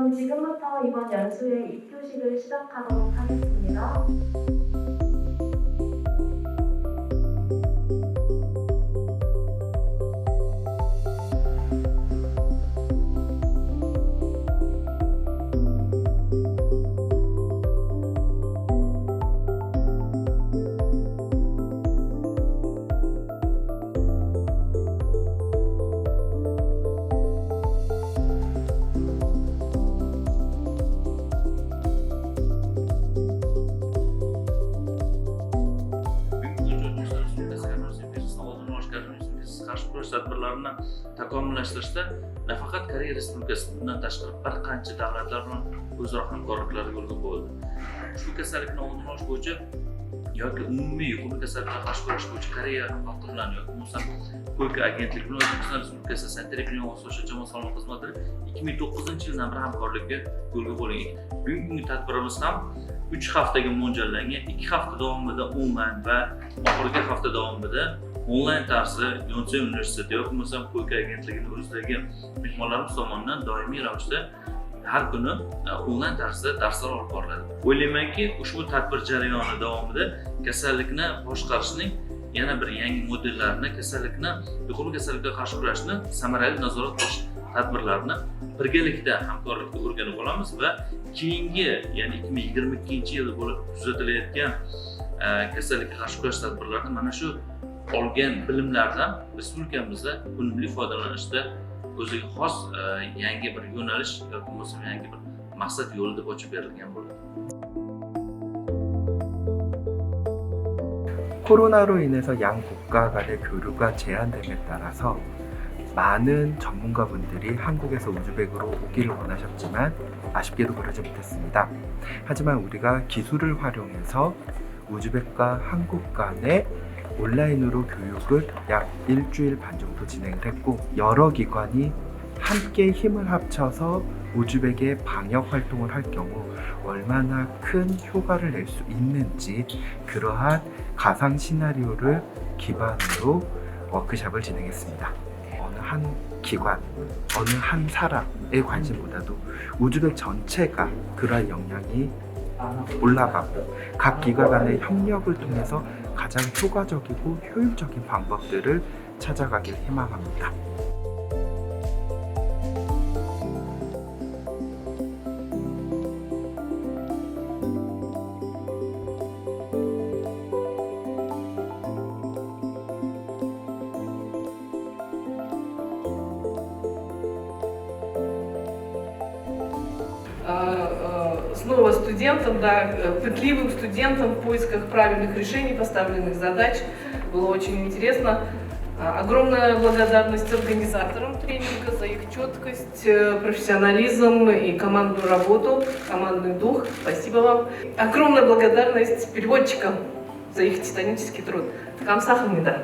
그럼 지금부터 이번 연수의 입교식을 시작하도록 하겠습니다. Koronavirusga tadbirlarini takomillashtirishda nafaqat Koreya Respublikasi bundan tashqari bir qancha davlatlar bilan o'zaro hamkorliklar yo'lga qo'yildi. Ushbu kasallikni oldini olish bo'yicha yoki umumiy yuqumli kasalliklarga qarshi kurash bo'yicha Koreya xalqi bilan yoki bo'lmasam ko'ka agentlik bilan O'zbekiston Respublikasi sanitariya epidemiologik social jamoat sog'liqni xizmatlari ikki ming to'qqizinchi yildan beri hamkorlikka yo'lga qo'yilgan. Bugungi kungi tadbirimiz ham uch haftaga mo'ljallangan ikki hafta davomida onlayn va oxirgi hafta davomida onlayn tarzda yonsei universiteti yoki bo'lmasam ko'k agentligini o'zidagi mehmonlarimiz tomonidan doimiy ravishda har kuni e, onlayn tarzda darslar olib boriladi. O'ylaymanki ushbu tadbir jarayoni davomida kasallikni boshqarishning yana bir yangi modellarini kasallikni yuqumli kasallikka qarshi kurashni samarali nazorat qilish tadbirlarini birgalikda hamkorlikda o'rganib olamiz va keyingi ya'ni ikki ming yigirma ikkinchi yilda bo'lib kuzatilayotgan e, kasallikka qarshi kurash tadbirlarini mana shu olgan bilimlardan respublikamizda unumli foydalanishda o'ziga xos e, yangi bir yo'nalish yoki bo'lmasam yangi bir maqsad yo'li deb ochib berilgan bo'ladi 코로나로 인해서 양 국가 간의 교류가 제한됨에 따라서 많은 전문가분들이 한국에서 우즈벡으로 오기를 원하셨지만 아쉽게도 그러지 못했습니다. 하지만 우리가 기술을 활용해서 우즈벡과 한국 간의 온라인으로 교육을 약 일주일 반 정도 진행을 했고 여러 기관이 함께 힘을 합쳐서 우즈벡의 방역 활동을 할 경우 얼마나 큰 효과를 낼 수 있는지 그러한 가상 시나리오를 기반으로 워크샵을 진행했습니다. 어느 한 기관, 어느 한 사람의 관심보다도 우즈벡 전체가 그러한 역량이 올라가고 각 기관 간의 협력을 통해서 가장 효과적이고 효율적인 방법들을 찾아가길 희망합니다. Снова студентам, да, э, пытливым студентам в поисках правильных решений, поставленных задач. Было очень интересно. А, Огромная благодарность организаторам тренинга за их четкость, э, профессионализм и командную работу, командный дух. Спасибо вам. Огромная благодарность переводчикам за их титанический труд. Камсахамнида.